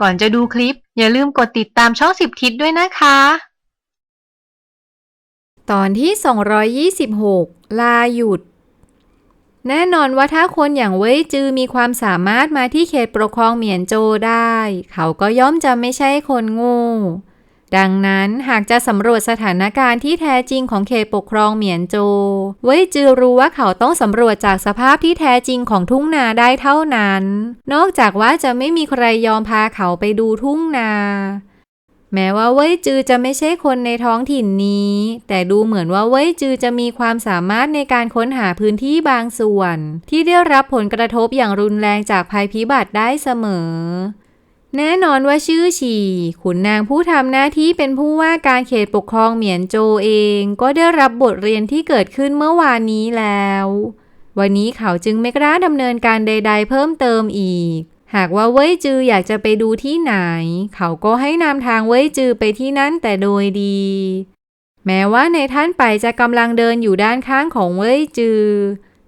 ก่อนจะดูคลิป อย่าลืมกดติดตามช่องสิบทิศด้วยนะคะ ตอนที่ 226 ลาหยุด แน่นอนว่าถ้าคนอย่างเว่ยจือมีความสามารถมาที่เขตปกครองเหมียนโจได้ เขาก็ย่อมจะไม่ใช่คนโง่ ดังนั้นหากจะสำรวจสถานการณ์ที่แท้จริงของเขตปกครองเหมียนโจ เว่ยจือรู้ว่าเขาต้องสำรวจจากสภาพที่แท้จริงของทุ่งนาได้เท่านั้น นอกจากว่าจะไม่มีใครยอมพาเขาไปดูทุ่งนาแม้ว่าเว่ยจือจะไม่ใช่คนในท้องถิ่นนี้ แต่ดูเหมือนว่าเว่ยจือจะมีความสามารถในการค้นหาพื้นที่บางส่วน ที่ได้รับผลกระทบอย่างรุนแรงจากภัยพิบัติได้เสมอ แน่นอนว่าชื่อฉี่ขุนนางผู้ทำหน้าที่เป็นผู้ว่าการเขตปกครองเหมียนโจเอง ก็ได้รับบทเรียนที่เกิดขึ้นเมื่อวานนี้แล้ว วันนี้เขาจึงไม่กล้าดำเนินการใด ๆ เพิ่มเติมอีก หากว่าเว่ยจืออยากจะไปดูที่ไหน เขาก็ให้นำทางเว่ยจือไปที่นั่นแต่โดยดี แม้ว่าในท่านไปจะกำลังเดินอยู่ด้านข้างของเว่ยจือ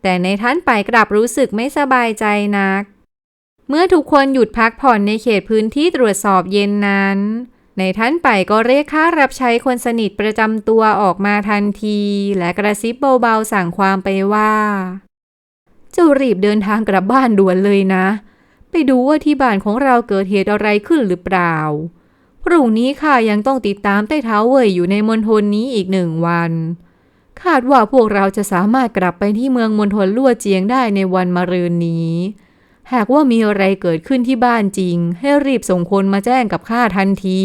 แต่ในท่านไปกลับรู้สึกไม่สบายใจนัก เมื่อทุกคนหยุดพักผ่อนในเขตพื้นที่ตรวจสอบเย็นนั้น ในท่านไปก็เรียกค่ารับใช้คนสนิทประจำตัวออกมาทันที และกระซิบเบาๆสั่งความไปว่าจ้ารีบเดินทางกลับบ้านด่วนเลยนะ ไปดูว่าที่บ้านของเราเกิดเหตุอะไรขึ้นหรือเปล่า พรุ่งนี้ข้ายังต้องติดตามใต้เท้าเว่ยอยู่ในมณฑลนี้อีกหนึ่งวัน คาดว่าพวกเราจะสามารถกลับไปที่เมืองมณฑลลั่วเจียงได้ในวันมะรืนนี้ หากว่ามีอะไรเกิดขึ้นที่บ้านจริง ให้รีบส่งคนมาแจ้งกับข้าทันที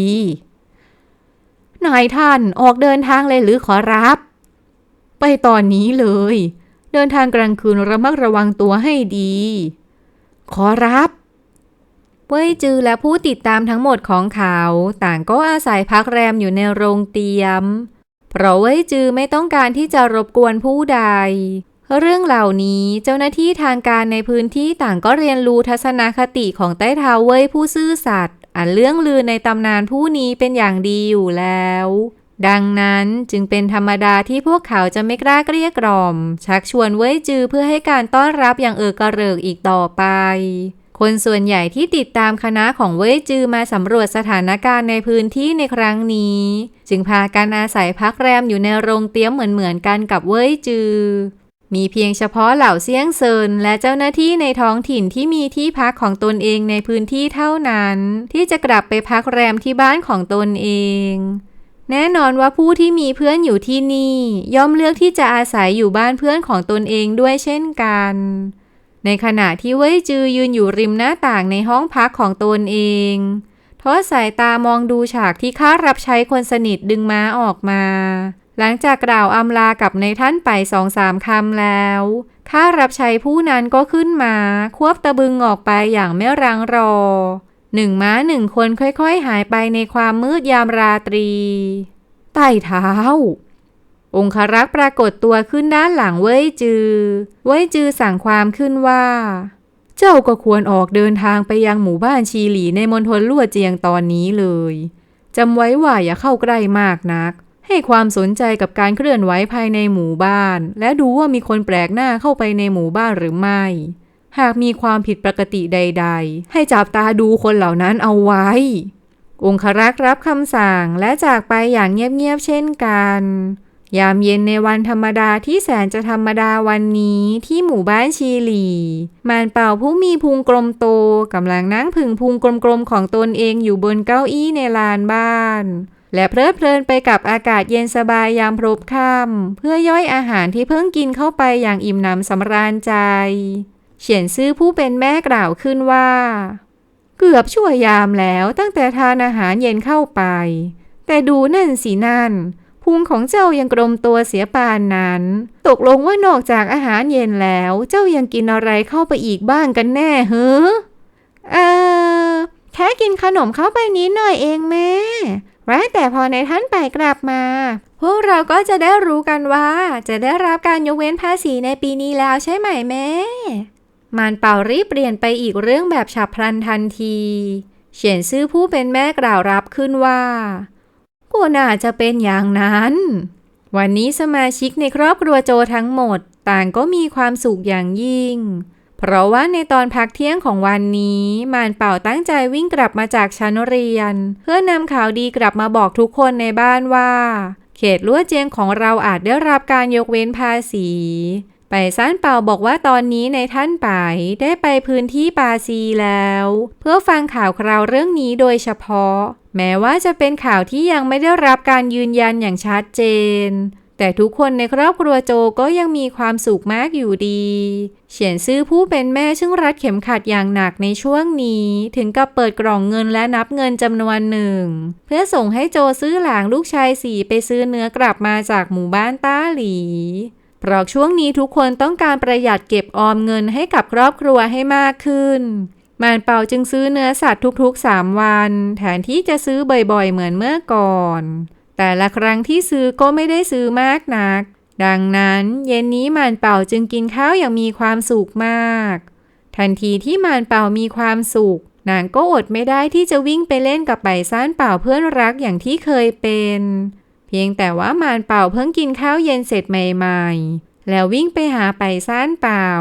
นายท่านออกเดินทางเลยหรือขอรับ ไปตอนนี้เลย เดินทางกลางคืนระมัดระวังตัวให้ดี ขอรับเว่ยจือและผู้ติดตามทั้งหมดของเขา ต่างก็อาศัยพักแรมอยู่ในโรงเตียม เพราะเว่ยจือไม่ต้องการที่จะรบกวนผู้ใด เรื่องเหล่านี้เจ้าหน้าที่ทางการในพื้นที่ต่างก็เรียนรู้ทัศนคติของใต้เท้าเว่ยผู้ซื่อสัตย์อันเรื่องลือในตำนานผู้นี้เป็นอย่างดีอยู่แล้ว ดังนั้นจึงเป็นธรรมดาที่พวกเขาจะไม่กล้าเกลี้ยกล่อม ชักชวนเว่ยจือเพื่อให้การต้อนรับอย่างเออกระเริกอีกต่อไป คนส่วนใหญ่ที่ติดตามคณะของเว่ยจือมาสำรวจสถานการณ์ในพื้นที่ในครั้งนี้ จึงพากันอาศัยพักแรมอยู่ในโรงเตี้ยมเหมือนๆกันกับเว่ยจือ มีเพียงเฉพาะเหล่าเซี่ยงเซินและเจ้าหน้าที่ในท้องถิ่นที่มีที่พักของตนเองในพื้นที่เท่านั้น ที่จะกลับไปพักแรมที่บ้านของตนเองแน่นอนว่าผู้ที่มีเพื่อนอยู่ที่นี่ ย่อมเลือกที่จะอาศัยอยู่บ้านเพื่อนของตนเองด้วยเช่นกัน ในขณะที่เว่ยจือยืนอยู่ริมหน้าต่างในห้องพักของตนเองทอดสายตามองดูฉากที่ข้ารับใช้คนสนิทดึงม้าออกมา หลังจากกล่าวอำลากับในท่านไปสองสามคำแล้ว ข้ารับใช้ผู้นั้นก็ขึ้นมา ควบตะบึงออกไปอย่างไม่รังรอ หนึ่งม้าหนึ่งคนค่อยๆ หายไปในความมืดยามราตรี ใต้เท้า องครักษ์ปรากฏตัวขึ้นด้านหลังเว้ยจือ เว้ยจือสั่งความขึ้นว่า เจ้าก็ควรออกเดินทางไปยังหมู่บ้านชีหลีในมณฑลลั่วเจียงตอนนี้เลยจำไว้ว่าอย่าเข้าใกล้มากนัก ให้ความสนใจกับการเคลื่อนไหวภายในหมู่บ้าน และดูว่ามีคนแปลกหน้าเข้าไปในหมู่บ้านหรือไม่ หากมีความผิดปกติใด ๆ ให้จับตาดูคนเหล่านั้นเอาไว้ องครักษ์รับคำสั่งและจากไปอย่างเงียบๆเช่นกัน ยามเย็นในวันธรรมดาที่แสนจะธรรมดาวันนี้ที่หมู่บ้านชีลี มานเป่าผู้มีพุงกลมโตกำลังนั่งผึ่งพุงกลมๆของตนเองอยู่บนเก้าอี้ในลานบ้าน และเพลิดเพลินไปกับอากาศเย็นสบายยามพรบค่ำเพื่อย่อยอาหารที่เพิ่งกินเข้าไปอย่างอิ่มหนำสำราญใจ เฉียนซื่อผู้เป็นแม่กล่าวขึ้นว่า เกือบชั่วยามแล้วตั้งแต่ทานอาหารเย็นเข้าไป แต่ดูนั่นสินั่นพุงของเจ้ายังกลมตัวเสียปานนั้น ตกลงว่านอกจากอาหารเย็นแล้ว เจ้ายังกินอะไรเข้าไปอีกบ้างกันแน่เฮ้อเออแค่กินขนมเข้าไปนิดหน่อยเองแม่ ไว้แต่พอในท่านไปกลับมา พวกเราก็จะได้รู้กันว่า จะได้รับการยกเว้นภาษีในปีนี้แล้วใช่ไหมแม่ มานเป่ารีบเปลี่ยนไปอีกเรื่องแบบฉับพลันทันที เฉียนซื่อผู้เป็นแม่กล่าวรับขึ้นว่าก็น่าจะเป็นอย่างนั้น วันนี้สมาชิกในครอบครัวโจทั้งหมด ต่างก็มีความสุขอย่างยิ่ง เพราะว่าในตอนพักเที่ยงของวันนี้มานเป่าตั้งใจวิ่งกลับมาจากชั้นเรียน เพื่อนำข่าวดีกลับมาบอกทุกคนในบ้านว่า เขตลวดเจียงของเราอาจได้รับการยกเว้นภาษีไปซ่านเป่าบอกว่าตอนนี้ในท่านไปได้ไปพื้นที่ปาซีแล้ว เพื่อฟังข่าวคราวเรื่องนี้โดยเฉพาะ แม้ว่าจะเป็นข่าวที่ยังไม่ได้รับการยืนยันอย่างชัดเจน แต่ทุกคนในครอบครัวโจก็ยังมีความสุขมากอยู่ดี เฉียนซื่อผู้เป็นแม่ซึ่งรัดเข็มขัดอย่างหนักในช่วงนี้ ถึงกับเปิดกล่องเงินและนับเงินจำนวนหนึ่ง เพื่อส่งให้โจซื้อหลางลูกชายสี่ไปซื้อเนื้อกลับมาจากหมู่บ้านต้าหลีเพราะช่วงนี้ทุกคนต้องการประหยัดเก็บออมเงินให้กับครอบครัวให้มากขึ้นมานเป่าจึงซื้อเนื้อสัตว์ทุกๆ 3 วัน แทนที่จะซื้อบ่อยๆ เหมือนเมื่อก่อน แต่ละครั้งที่ซื้อก็ไม่ได้ซื้อมากนัก ดังนั้นเย็นนี้มานเป่าจึงกินข้าวอย่างมีความสุขมาก ทันทีที่มานเป่ามีความสุข นางก็อดไม่ได้ที่จะวิ่งไปเล่นกับไปซ่านเป่าเพื่อนรักอย่างที่เคยเป็น เพียงแต่ว่ามานเป่าเพิ่งกินข้าวเย็นเสร็จใหม่ๆ แล้ววิ่งไปหาไปซ่านเป่า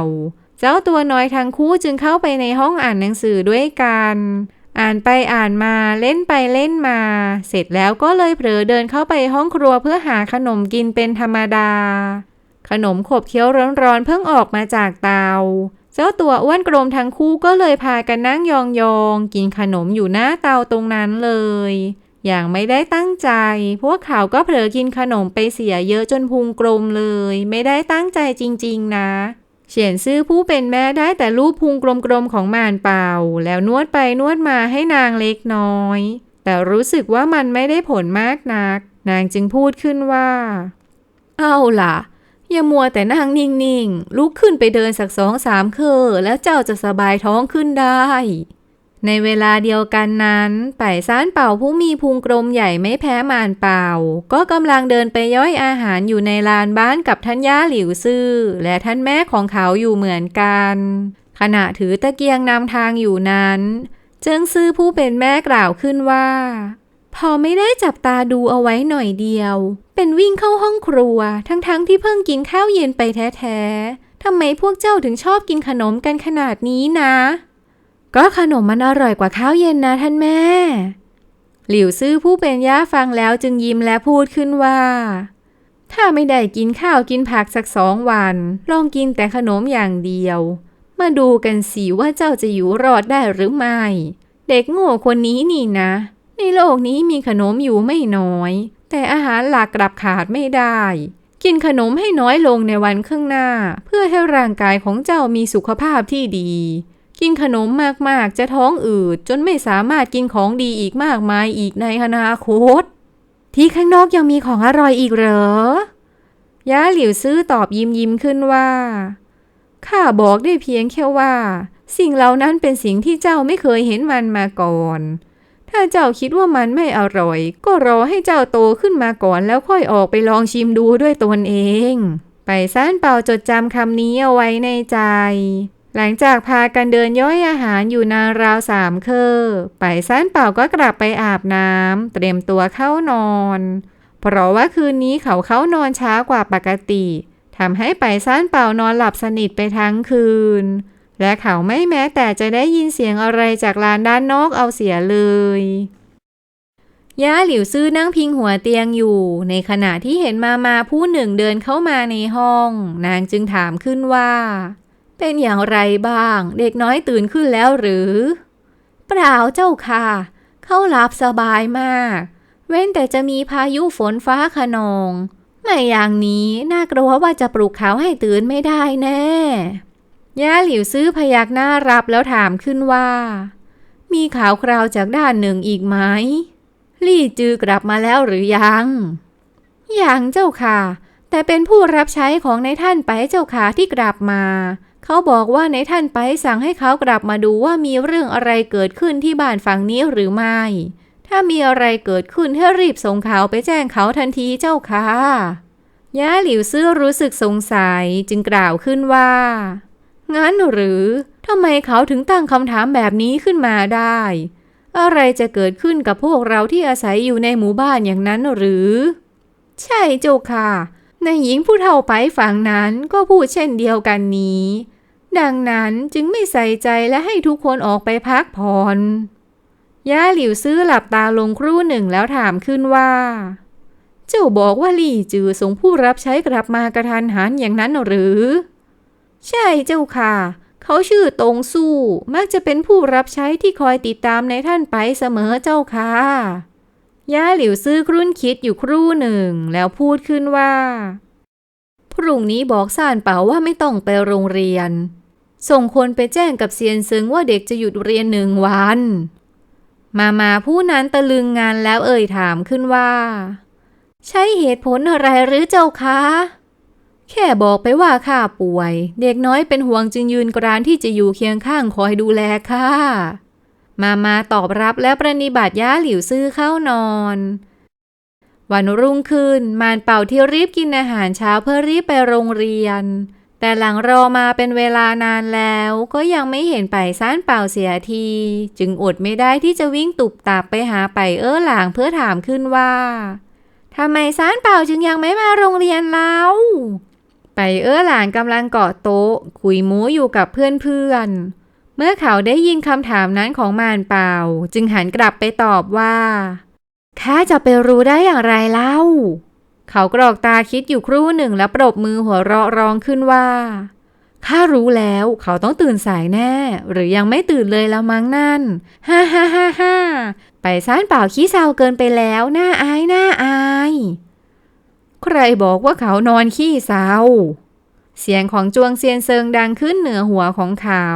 เจ้าตัวน้อยทั้งคู่จึงเข้าไปในห้องอ่านหนังสือด้วยกัน อ่านไปอ่านมาเล่นไปเล่นมา เสร็จแล้วก็เลยเผลอเดินเข้าไปห้องครัวเพื่อหาขนมกินเป็นธรรมดา ขนมขบเคี้ยวร้อนๆเพิ่งออกมาจากเตา เจ้าตัวอ้วนกลมทั้งคู่ก็เลยพากันนั่งยองๆ กินขนมอยู่หน้าเตาตรงนั้นเลย อย่างไม่ได้ตั้งใจ พวกเขาก็เผลอกินขนมไปเสียเยอะจนพุงกลมเลย ไม่ได้ตั้งใจจริงๆนะ เฉียนซื้อผู้เป็นแม่ได้แต่รูปพุงกลมๆของมานเป่า แล้วนวดไปนวดมาให้นางเล็กน้อย แต่รู้สึกว่ามันไม่ได้ผลมากนัก นางจึงพูดขึ้นว่า เอาล่ะ อย่ามัวแต่นั่งนิ่งๆลุกขึ้นไปเดินสักสองสามเคอแล้วเจ้าจะสบายท้องขึ้นได้ ในเวลาเดียวกันนั้นป่ายซ่านเป่าผู้มีพุงกลมใหญ่ไม่แพ้มานเป่า ก็กำลังเดินไปย่อยอาหารอยู่ในลานบ้านกับท่านย่าหลิวซื่อ และท่านแม่ของเขาอยู่เหมือนกัน ขณะถือตะเกียงนำทางอยู่นั้น เจิงซื่อผู้เป็นแม่กล่าวขึ้นว่า พอไม่ได้จับตาดูเอาไว้หน่อยเดียว เป็นวิ่งเข้าห้องครัว ทั้งๆทที่เพิ่งกินข้าวเย็นไปแท้ๆทำไมพวกเจ้าถึงชอบกินขนมกันขนาดนี้นะ ก็ขนมมันอร่อยกว่าข้าวเย็นนะท่านแม่ หลิวซื่อผู้เป็นย่าฟังแล้วจึงยิ้มและพูดขึ้นว่า ถ้าไม่ได้กินข้าวกินผักสักสองวัน ลองกินแต่ขนมอย่างเดียว มาดูกันสิว่าเจ้าจะอยู่รอดได้หรือไม่ เด็กโง่คนนี้นี่นะ ในโลกนี้มีขนมอยู่ไม่น้อย แต่อาหารหลักกลับขาดไม่ได้กินขนมให้น้อยลงในวันข้างหน้า เพื่อให้ร่างกายของเจ้ามีสุขภาพที่ดี กินขนมมากๆ จะท้องอืดจนไม่สามารถกินของดีอีกมากมายอีกในอนาคต ที่ข้างนอกยังมีของอร่อยอีกเหรอย่าหลิวซื่อตอบยิ้มยิ้มขึ้นว่า ข้าบอกได้เพียงแค่ว่า สิ่งเหล่านั้นเป็นสิ่งที่เจ้าไม่เคยเห็นมันมาก่อน ถ้าเจ้าคิดว่ามันไม่อร่อย ก็รอให้เจ้าโตขึ้นมาก่อนแล้วค่อยออกไปลองชิมดูด้วยตนเอง ไปซ่านเปาจดจำคำนี้เอาไว้ในใจ หลังจากพากันเดินย่อยอาหารอยู่นานราวสามเคอไปซ่านเป่าก็กลับไปอาบน้ำเตรียมตัวเข้านอน เพราะว่าคืนนี้เขาเข้านอนช้ากว่าปกติทำให้ไปซ่านเป่านอนหลับสนิทไปทั้งคืน และเขาไม่แม้แต่จะได้ยินเสียงอะไรจากลานด้านนอกเอาเสียเลยย่าหลิวซื่อนั่งพิงหัวเตียงอยู่ ในขณะที่เห็นมามาผู้หนึ่งเดินเข้ามาในห้อง นางจึงถามขึ้นว่า เป็นอย่างไรบ้าง เด็กน้อยตื่นขึ้นแล้วหรือ เปล่าเจ้าค่ะ เขาหลับสบายมาก เว้นแต่จะมีพายุฝนฟ้าขนองไม่อย่างนี้น่ากลัวว่าจะปลุกเขาให้ตื่นไม่ได้แน่ ย่าหลิวซื้อพยักหน้ารับแล้วถามขึ้นว่า มีข่าวคราวจากด้านหนึ่งอีกไหม ลี่จือกลับมาแล้วหรือยัง ยังเจ้าค่ะ แต่เป็นผู้รับใช้ของในท่านไปเจ้าค่ะที่กลับมา เขาบอกว่าในท่านไปสั่งให้เขากลับมาดูว่ามีเรื่องอะไรเกิดขึ้นที่บ้านฝั่งนี้หรือไม่ ถ้ามีอะไรเกิดขึ้นให้รีบส่งข่าวไปแจ้งเขาทันทีเจ้าค่ะย่าหลิวซื่อรู้สึกสงสัยจึงกล่าวขึ้นว่า งั้นหรือทำไมเขาถึงตั้งคำถามแบบนี้ขึ้นมาได้ อะไรจะเกิดขึ้นกับพวกเราที่อาศัยอยู่ในหมู่บ้านอย่างนั้นหรือ ใช่เจ้าค่ะ ในหญิงผู้เฒ่าไปฝั่งนั้นก็พูดเช่นเดียวกันนี้ ดังนั้นจึงไม่ใส่ใจและให้ทุกคนออกไปพักผ่อน ย่าหลิวซื้อหลับตาลงครู่หนึ่งแล้วถามขึ้นว่า เจ้าบอกว่าลี่จือส่งผู้รับใช้กลับมากระทันหันอย่างนั้นหรือ ใช่เจ้าค่ะ เขาชื่อตงสู้ มักจะเป็นผู้รับใช้ที่คอยติดตามในท่านไปเสมอเจ้าค่ะ ย่าหลิวซื้อครุ่นคิดอยู่ครู่หนึ่งแล้วพูดขึ้นว่า พรุ่งนี้บอกซานเป่าว่าไม่ต้องไปโรงเรียน ส่งคนไปแจ้งกับเซียนซึงว่าเด็กจะหยุดเรียนหนึ่งวัน มามาผู้นั้นตะลึงงานแล้วเอ่ยถามขึ้นว่า ใช่เหตุผลอะไรหรือเจ้าคะ แค่บอกไปว่าข้าป่วย เด็กน้อยเป็นห่วงจึงยืนกรานที่จะอยู่เคียงข้างคอยดูแลข้ามามาตอบรับและปรนนิบัติย่าหลิวซื่อเข้านอน วันรุ่งขึ้นมารเป่าที่รีบกินอาหารเช้าเพื่อรีบไปโรงเรียน แต่หลังรอมาเป็นเวลานานแล้วก็ยังไม่เห็นไปซ่านเป่าเสียที จึงอดไม่ได้ที่จะวิ่งตุบตับไปหาไปเอ้อหลางเพื่อถามขึ้นว่าทำไมซ่านเป่าจึงยังไม่มาโรงเรียนเล่าไปเอ้อหลานกำลังเกาะโต๊ะ คุยมู้อยู่กับเพื่อนๆ เมื่อเขาได้ยินคำถามนั้นของมารเป่า จึงหันกลับไปตอบว่าข้าจะไปรู้ได้อย่างไรเล่า เขากรอกตาคิดอยู่ครู่หนึ่งแล้วปรบมือหัวเราะร้องขึ้นว่าข้ารู้แล้วเขาต้องตื่นสายแน่ หรือยังไม่ตื่นเลยแล้วมั้งนั่น ฮ่าฮ่าฮ่าฮ่าไปซ่านเปล่าขี้เศร้าเกินไปแล้วน่าอายน่าอาย ใครบอกว่าเขานอนขี้เศร้า เสียงของจวงเซียนเซิงดังขึ้นเหนือหัวของเขา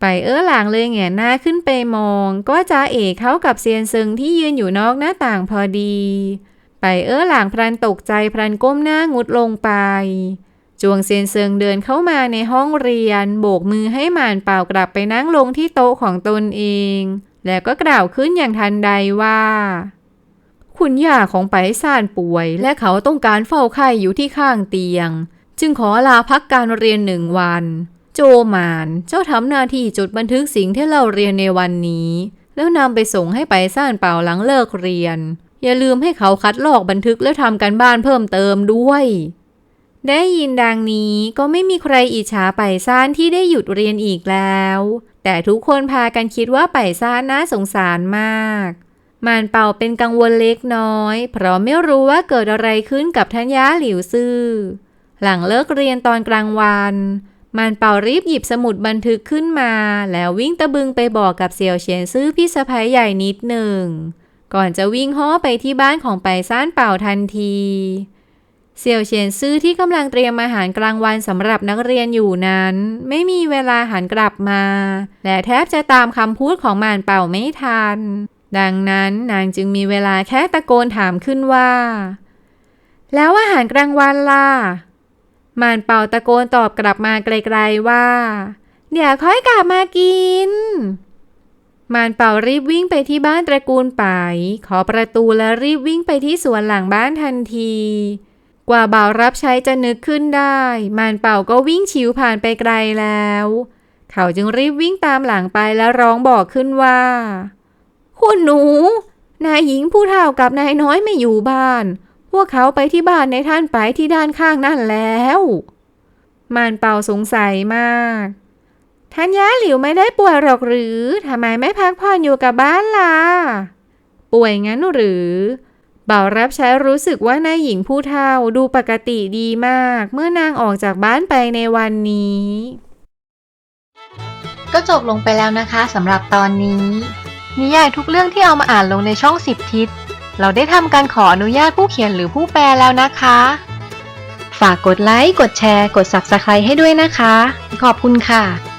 ไปเอ้อหลางเลยแงนหน้าขึ้นไปมอง ก็จ้าเอ๋เข้ากับเซียนเซิงที่ยืนอยู่นอกหน้าต่างพอดี ไปเอ้อหลางพลันตกใจพลันก้มหน้างุดลงไป จวงเซียนเซิงเดินเข้ามาในห้องเรียน โบกมือให้หมานเป่ากลับไปนั่งลงที่โต๊ะของตนเอง แล้วก็กล่าวขึ้นอย่างทันใดว่า คุณย่าของไปซ่านป่วย และเขาต้องการเฝ้าไข้อยู่ที่ข้างเตียง จึงขอลาพักการเรียนหนึ่งวันโจหมาน เจ้าทำหน้าที่จดบันทึกสิ่งที่เราเรียนในวันนี้ แล้วนำไปส่งให้ไปซ่านเป่าหลังเลิกเรียน อย่าลืมให้เขาคัดลอกบันทึกและทำการบ้านเพิ่มเติมด้วย ได้ยินดังนี้ก็ไม่มีใครอิจฉาไปซ่านที่ได้หยุดเรียนอีกแล้ว แต่ทุกคนพากันคิดว่าไปซ่านน่าสงสารมากมานเป่าเป็นกังวลเล็กน้อย เพราะไม่รู้ว่าเกิดอะไรขึ้นกับทัญญาหลิวซื่อ หลังเลิกเรียนตอนกลางวันมานเป่ารีบหยิบสมุดบันทึกขึ้นมา แล้ววิ่งตะบึงไปบอกกับเสี่ยวเฉียนซื่อพี่สะพ้ยใหญ่นิดหนึ่ง ก่อนจะวิ่งห้อไปที่บ้านของไปซ่านเป่าทันทีเสี่ยวเฉียนซื่อที่กำลังเตรียมอาหารกลางวันสำหรับนักเรียนอยู่นั้น ไม่มีเวลาหันกลับมา และแทบจะตามคำพูดของมานเป่าไม่ทัน ดังนั้นนางจึงมีเวลาแค่ตะโกนถามขึ้นว่า แล้วอาหารกลางวันล่ะมานเป่าตะโกนตอบกลับมาไกลๆว่า เดี๋ยวค่อยกลับมากิน มานเป่ารีบวิ่งไปที่บ้านตระกูลป่ายขอประตูและรีบวิ่งไปที่สวนหลังบ้านทันที กว่าบ่าวรับใช้จะนึกขึ้นได้ มานเป่าก็วิ่งฉิวผ่านไปไกลแล้ว เขาจึงรีบวิ่งตามหลังไปแล้วร้องบอกขึ้นว่า คุณหนู นายหญิงผู้เฒ่ากับนายน้อยไม่อยู่บ้าน พวกเขาไปที่บ้านในท่านไปที่ด้านข้างนั่นแล้ว มานเป่าสงสัยมาก ทัญญาหลิวไม่ได้ป่วยหรอกหรือทำไมไม่พักผ่อนอยู่กับบ้านล่ะ ป่วยงั้นหรือบ่าวรับใช้รู้สึกว่านายหญิงผู้เฒ่าดูปกติดีมาก เมื่อนางออกจากบ้านไปในวันนี้ ก็จบลงไปแล้วนะคะสำหรับตอนนี้ นิยายทุกเรื่องที่เอามาอ่านลงในช่องสิบทิศ เราได้ทำการขออนุญาตผู้เขียนหรือผู้แปลแล้วนะคะ ฝากกดไลค์ กดแชร์ กด Subscribe ให้ด้วยนะคะ ขอบคุณค่ะ